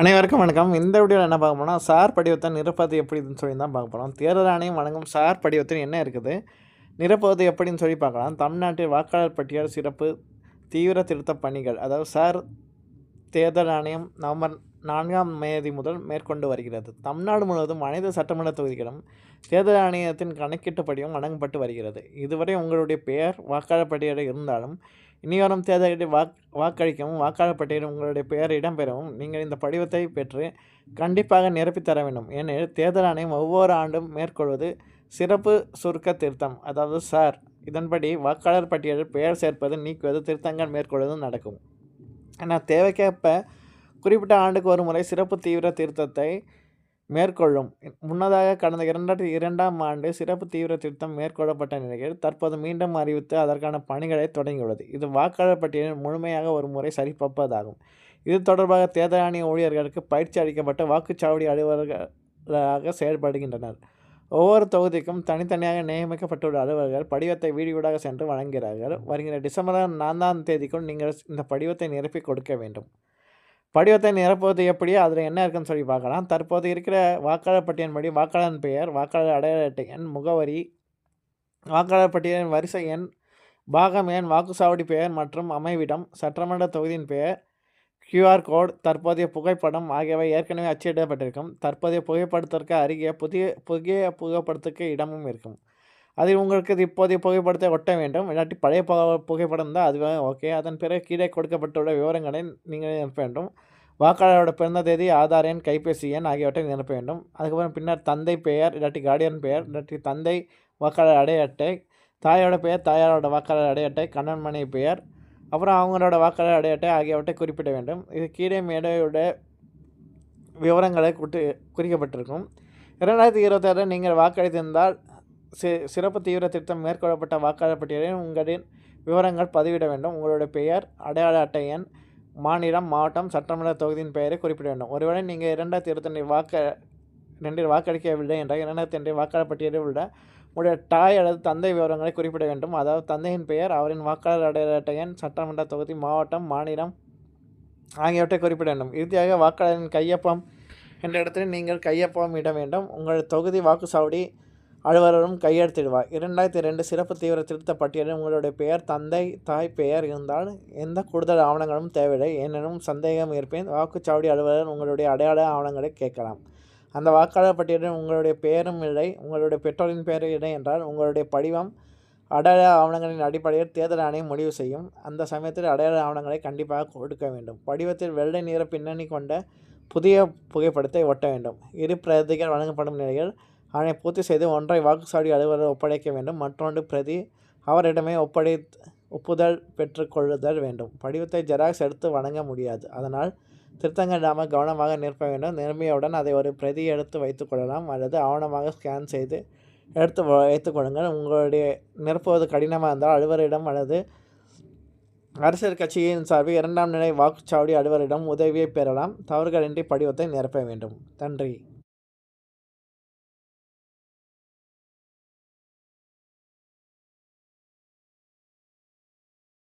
அனைவருக்கும் வணக்கம். இந்த வீடியோவில் என்ன பார்க்க போனால் சார் படிவத்தை நிரப்பது எப்படின்னு சொல்லி தான் பார்க்க போகிறோம் தேர்தல் ஆணையம் வழங்கும் சார் படிவத்தில் என்ன இருக்குது? நிரப்புவது எப்படின்னு சொல்லி பார்க்கலாம். தமிழ்நாட்டில் வாக்காளர் பட்டியல் சிறப்பு தீவிர திருத்தப் பணிகள். அதாவது சார் தேர்தல் ஆணையம் நவம்பர் நான்காம் தேதி முதல் மேற்கொண்டு வருகிறது. தமிழ்நாடு முழுவதும் அனைத்து சட்டமன்ற தொகுதிகளும் தேர்தல் ஆணையத்தின் கணக்கீட்டுப்படியும் வழங்கப்பட்டு வருகிறது. இதுவரை உங்களுடைய பெயர் வாக்காளர் பட்டியலில் இருந்தாலும் இனி வரும் தேர்தலில் வாக் வாக்களிக்கவும் வாக்காளர் பட்டியலில் உங்களுடைய பெயர் இடம்பெறவும் நீங்கள் இந்த படிவத்தை பெற்று கண்டிப்பாக நிரப்பித் தர வேண்டும். ஏனெனில் தேர்தல் ஆணையம் ஒவ்வொரு ஆண்டும் மேற்கொள்வது சிறப்பு சுருக்க திருத்தம். அதாவது சார் இதன்படி வாக்காளர் பட்டியலில் பெயர் சேர்ப்பது நீக்குவது திருத்தங்கள் மேற்கொள்வதும் நடக்கும். ஆனால் தேவைக்கேற்ப குறிப்பிட்ட ஆண்டுக்கு ஒரு முறை சிறப்பு தீவிர திருத்தத்தை மேற்கொள்ளும். முன்னதாக கடந்த இரண்டாயிரத்தி இரண்டாம் ஆண்டு சிறப்பு தீவிர திருத்தம் மேற்கொள்ளப்பட்ட நிலையில் தற்போது மீண்டும் அறிவித்து அதற்கான பணிகளை தொடங்கியுள்ளது. இது வாக்காளர் பட்டியலில் முழுமையாக ஒரு முறை சரிபார்ப்பதாகும். இது தொடர்பாக தேர்தல் ஆணைய ஊழியர்களுக்கு பயிற்சி அளிக்கப்பட்ட வாக்குச்சாவடி அலுவலர்களாக செயல்படுகின்றனர். ஒவ்வொரு தொகுதிக்கும் தனித்தனியாக நியமிக்கப்பட்டுள்ள அலுவலர்கள் படிவத்தை வீடு வீடாக சென்று வழங்குகிறார்கள். வருகிற டிசம்பர் நான்காம் தேதிக்குள் நீங்கள் இந்த படிவத்தை நிரப்பி கொடுக்க வேண்டும். படிவத்தை நிரப்புவது எப்படி அதில் என்ன இருக்குன்னு சொல்லி பார்க்கலாம். தற்போது இருக்கிற வாக்காளர் பட்டியலின்படி வாக்காளர் பெயர் வாக்காளர் அடையாள அட்டை எண் முகவரி வாக்காளர் பட்டியலின் வரிசை எண் பாகம் எண் வாக்குச்சாவடி பெயர் மற்றும் அமைவிடம் சட்டமன்ற தொகுதியின் பெயர் கியூஆர் கோட் தற்போதைய புகைப்படம் ஆகியவை ஏற்கனவே அச்சிடப்பட்டிருக்கும். தற்போதைய புகைப்படத்திற்கு அருகே புதிய புதிய புகைப்படத்துக்கு இடமும் இருக்கும். அதில் உங்களுக்கு இது இப்போதைய புகைப்படத்தை ஒட்ட வேண்டும். இல்லாட்டி பழைய புகைப்படம் தான் அதுவே ஓகே அதன் பிறகு கீழே கொடுக்கப்பட்டுள்ள விவரங்களை நீங்கள் நிரப்ப வேண்டும். வாக்காளரோட பிறந்த தேதி ஆதார் எண் கைபேசி எண் ஆகியவற்றை நிரப்ப வேண்டும். அதுக்கப்புறம் பின்னர் தந்தை பெயர் இல்லாட்டி கார்டியன் பெயர் இல்லாட்டி தந்தை வாக்காளர் அடைய அட்டை தாயோட பெயர் தாயாரோட வாக்காளர் அடைய அட்டை கண்ணன் மனைவி பெயர் அப்புறம் அவங்களோட வாக்காளர் அடைய அட்டை ஆகியவற்றை குறிப்பிட வேண்டும். இது கீழே மேடையோட விவரங்களை குறித்து குறிக்கப்பட்டிருக்கும். இரண்டாயிரத்தி இருபத்தாறு நீங்கள் வாக்களித்திருந்தால் சி சிறப்பு தீவிர திருத்தம் மேற்கொள்ளப்பட்ட வாக்காளர் பட்டியலில் உங்களின் விவரங்கள் பதிவிட வேண்டும். உங்களுடைய பெயர் அடையாள அட்டை எண் மாநிலம் மாவட்டம் சட்டமன்ற தொகுதியின் பெயரை குறிப்பிட வேண்டும். ஒருவேளை நீங்கள் இரண்டாயிரத்தி இருபத்தொன்று வாக்க ரெண்டில் வாக்களிக்கவில்லை என்றால் இரண்டாயிரத்தி ரெண்டு வாக்காளர் பட்டியலில் உள்ள உங்களுடைய தாய் அல்லது தந்தை விவரங்களை குறிப்பிட வேண்டும். அதாவது தந்தையின் பெயர் அவரின் வாக்காளர் அடையாள அட்டை எண் சட்டமன்ற தொகுதி மாவட்டம் மாநிலம் ஆகியவற்றை குறிப்பிட வேண்டும். இறுதியாக வாக்காளரின் கையொப்பம் என்ற இடத்தில் நீங்கள் கையொப்பம் இட வேண்டும். உங்கள் தொகுதி வாக்குச்சாவடி அலுவலரும் கையெழுத்திடுவார். இரண்டாயிரத்தி ரெண்டு சிறப்பு தீவிர திருத்த பட்டியலில் உங்களுடைய பெயர் தந்தை தாய் பெயர் இருந்தால் எந்த கூடுதல் ஆவணங்களும் தேவையில்லை. ஏனெனும் சந்தேகம் இருப்பேன். வாக்குச்சாவடி அலுவலர் உங்களுடைய அடையாள ஆவணங்களை கேட்கலாம். அந்த வாக்காளர் பட்டியலில் உங்களுடைய பெயரும் இல்லை. உங்களுடைய பெற்றோரின் பெயர் இல்லை என்றால் உங்களுடைய படிவம் அடையாள ஆவணங்களின் அடிப்படையில் தேர்தல் ஆணையம் முடிவு செய்யும். அந்த சமயத்தில் அடையாள ஆவணங்களை கண்டிப்பாக கொடுக்க வேண்டும். படிவத்தில் வெள்ளை நிற பின்னணி கொண்ட புதிய புகைப்படத்தை ஒட்ட வேண்டும். இரு பிரதிகள் வழங்கப்படும் நிலையில் அதனை பூர்த்தி செய்து ஒன்றை வாக்குச்சாவடி அலுவலர் ஒப்படைக்க வேண்டும். மற்றொன்று பிரதி அவரிடமே ஒப்படை ஒப்புதல் பெற்றுக்கொள்ளுதல் வேண்டும். படிவத்தை ஜெராக்ஸ் எடுத்து வழங்க முடியாது. அதனால் திருத்தங்கள் இல்லாமல் கவனமாக நிற்ப வேண்டும். நிரம்பியவுடன் அதை ஒரு பிரதி எடுத்து வைத்துக்கொள்ளலாம் அல்லது ஆவணமாக ஸ்கேன் செய்து எடுத்து வைத்துக்கொள்ளுங்கள் உங்களுடைய நிரப்புவது கடினமாக இருந்தால் அலுவலரிடம் அல்லது அரசியல் கட்சியின் சார்பில் இரண்டாம் நிலை வாக்குச்சாவடி அலுவலரிடம் உதவியை பெறலாம். தவறுகளின்றி படிவத்தை நிரப்ப வேண்டும். நன்றி.